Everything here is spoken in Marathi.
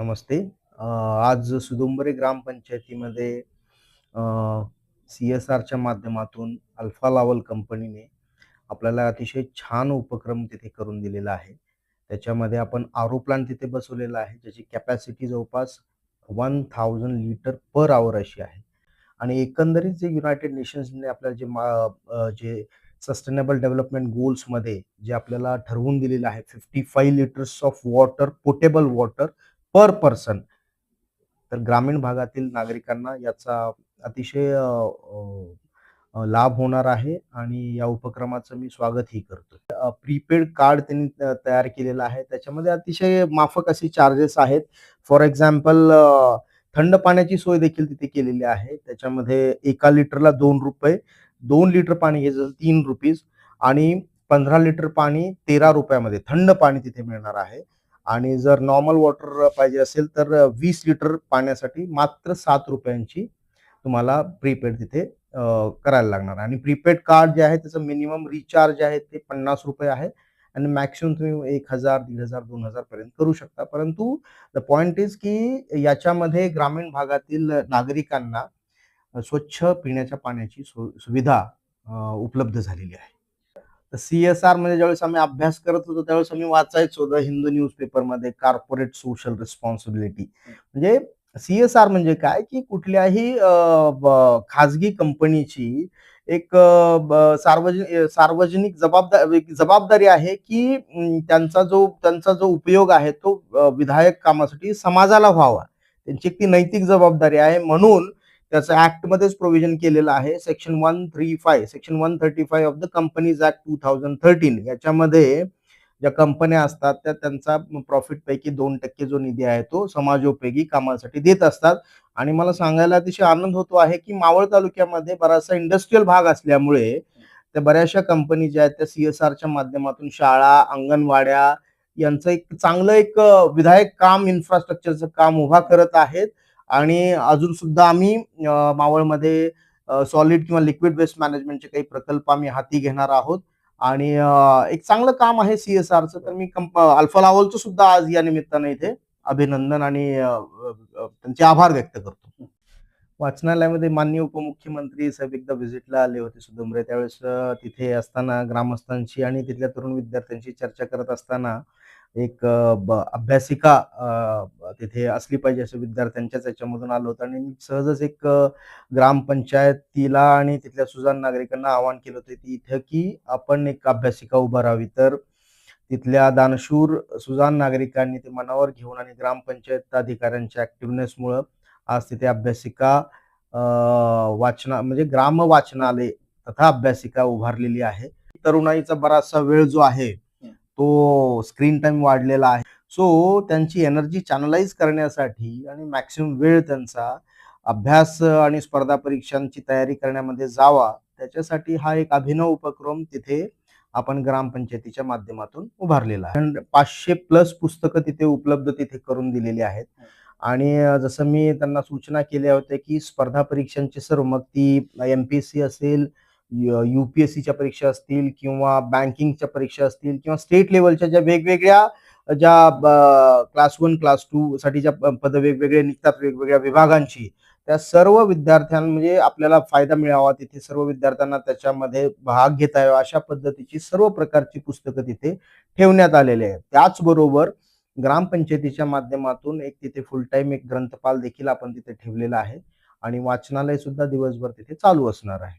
नमस्ते. आज सुदुंबरे ग्रामपंचायतीमध्ये सी एस आरच्या माध्यमातून अल्फा लावल कंपनीने आपल्याला अतिशय छान उपक्रम तिथे करून दिलेला आहे. त्याच्यामध्ये आपण आरो प्लांट तिथे बसवलेला आहे ज्याची कॅपॅसिटी जवळपास one thousand litre per hour अशी आहे. आणि एकंदरीत जे युनायटेड नेशन्सने आपल्याला जे मा- जे सस्टेनेबल डेव्हलपमेंट गोल्समध्ये जे आपल्याला ठरवून दिलेलं आहे fifty five litres of water potable water per person. तर ग्रामीण भागातील नागरिकांना याचा अतिशय लाभ होणार आहे आणि या उपक्रमाचं मी स्वागतही करतो प्रीपेड कार्ड त्यांनी तयार केलेलं आहे. त्याच्यामध्ये अतिशय माफक असे चार्जेस आहेत. फॉर एक्झाम्पल थंड पाण्याची सोय देखील तिथे केलेली आहे. त्याच्यामध्ये एका लिटरला दोन रुपये दोन लिटर पाणी घ्यायचं तीन रुपीज आणि पंधरा लिटर पाणी तेरा रुपयामध्ये थंड पाणी तिथे मिळणार आहे. आणि जर नॉर्मल वॉटर पाहिजे असेल तर वीस लिटर पाण्यासाठी मात्र सात रुपयांची तुम्हाला प्रीपेड तिथे करायला लागणार. आणि प्रीपेड कार्ड जे आहे त्याचं मिनिमम रिचार्ज आहे ते पन्नास रुपये आहे. आणि मॅक्सिमम तुम्ही एक हजार दीड हजार दोन हजार पर्यंत करू शकता. परंतु द पॉइंट इज की याच्यामध्ये ग्रामीण भागातील नागरिकांना स्वच्छ पिण्याच्या पाण्याची सु- सुविधा उपलब्ध झालेली आहे. सी एस आर म्हणजे ज्यावेळेस आम्ही अभ्यास करत होतो त्यावेळेस आम्ही वाचायचो द हिंदू न्यूजपेपरमध्ये कॉर्पोरेट सोशल रिस्पॉन्सिबिलिटी म्हणजे सी एस आर म्हणजे काय? की कुठल्याही खाजगी कंपनीची एक सार्वजनिक सार्वजनिक जबाबदार जबाबदारी आहे की त्यांचा जो त्यांचा जो उपयोग आहे तो विधायक कामासाठी समाजाला व्हावा. त्यांची एक ती नैतिक जबाबदारी आहे. म्हणून त्याचं ऍक्ट मध्येच प्रोव्हिजन केलेलं आहे. Section one three five section one thirty five of the Companies Act two thousand thirteen याच्यामध्ये ज्या कंपन्या असतात त्या त्यांचा प्रॉफिट पैकी दोन टक्के जो निधी आहे तो समाजोपयोगी कामासाठी देत असतात. आणि मला सांगायला अतिशय आनंद होतो आहे की मावळ तालुक्यामध्ये बराचसा इंडस्ट्रीयल भाग असल्यामुळे त्या बऱ्याचशा कंपनी ज्या आहेत त्या सीएसआरच्या माध्यमातून शाळा अंगणवाड्या यांचं एक चांगलं एक विधायक काम इन्फ्रास्ट्रक्चरचं काम उभा करत आहेत. आणि अजून सुद्धा आम्ही मावळमध्ये सॉलिड किंवा लिक्विड वेस्ट मॅनेजमेंटचे काही प्रकल्प आम्ही हाती घेणार आहोत. आणि एक चांगलं काम आहे सीएसआरचं तर मी कंप अल्फा लावलचं सुद्धा आज या निमित्ताने इथे अभिनंदन आणि त्यांचे आभार व्यक्त करतो. वाचनालयामध्ये माननीय उपमुख्यमंत्री साहेब एकदा व्हिजिटला आले होते सुदुमरे. त्यावेळेस तिथे असताना ग्रामस्थांशी आणि तिथल्या तरुण विद्यार्थ्यांशी चर्चा करत असताना एक ब- अभ्यासिका तिथे असली पाहिजे असं विद्यार्थ्यांच्याच याच्यामधून आलं होतं. आणि मी सहजच एक ग्रामपंचायतीला आणि तिथल्या सुजाण नागरिकांना आवाहन केलं होतं की इथं की आपण एक अभ्यासिका उभारावी तर तिथल्या दानशूर सुजाण नागरिकांनी ते मनावर घेऊन आणि ग्रामपंचायत अधिकाऱ्यांच्या ऍक्टिव्हनेसमुळं आज तिथे अभ्यासिका वाचना म्हणजे ग्राम वाचनालय तथा अभ्यासिका उभारलेली आहे. तरुणाईचा बराचसा वेळ जो आहे तो स्क्रीन टाइम वाढलेला आहे. सो त्यांची एनर्जी चॅनलाइज करण्यासाठी आणि मॅक्सिमम वेळ त्यांचा अभ्यास आणि स्पर्धा परीक्षांची तयारी करण्यामध्ये जावा. त्याच्यासाठी हा एक अभिनव उपक्रम तिथे आपण ग्रामपंचायतीच्या माध्यमातून उभारलेला आहे. पाचशे प्लस पुस्तकं तिथे उपलब्ध तिथे करून दिलेली आहेत. आणि जसं मी त्यांना सूचना केल्या होत्या की स्पर्धा परीक्षांची सर्व मग ती एमपीएससी असेल युपीएससीच्या परीक्षा असतील किंवा बँकिंगच्या परीक्षा असतील किंवा स्टेट लेवलच्या ज्या वेगवेगळ्या ज्या क्लास वन क्लास टू साठी ज्या पद वेगवेगळे निघतात वेगवेगळ्या विभागांची त्या सर्व विद्यार्थ्यां म्हणजे आपल्याला फायदा मिळावा तिथे सर्व विद्यार्थ्यांना त्याच्यामध्ये भाग घेता यावा अशा पद्धतीची सर्व प्रकारची पुस्तकं तिथे ठेवण्यात आलेली आहेत. त्याचबरोबर ग्रामपंचायतीच्या माध्यमातून एक तिथे फुल टाइम एक ग्रंथपाल देखील आपण तिथे ठेवलेला आहे आणि वाचनालय सुद्धा दिवसभर तिथे चालू असणार आहे.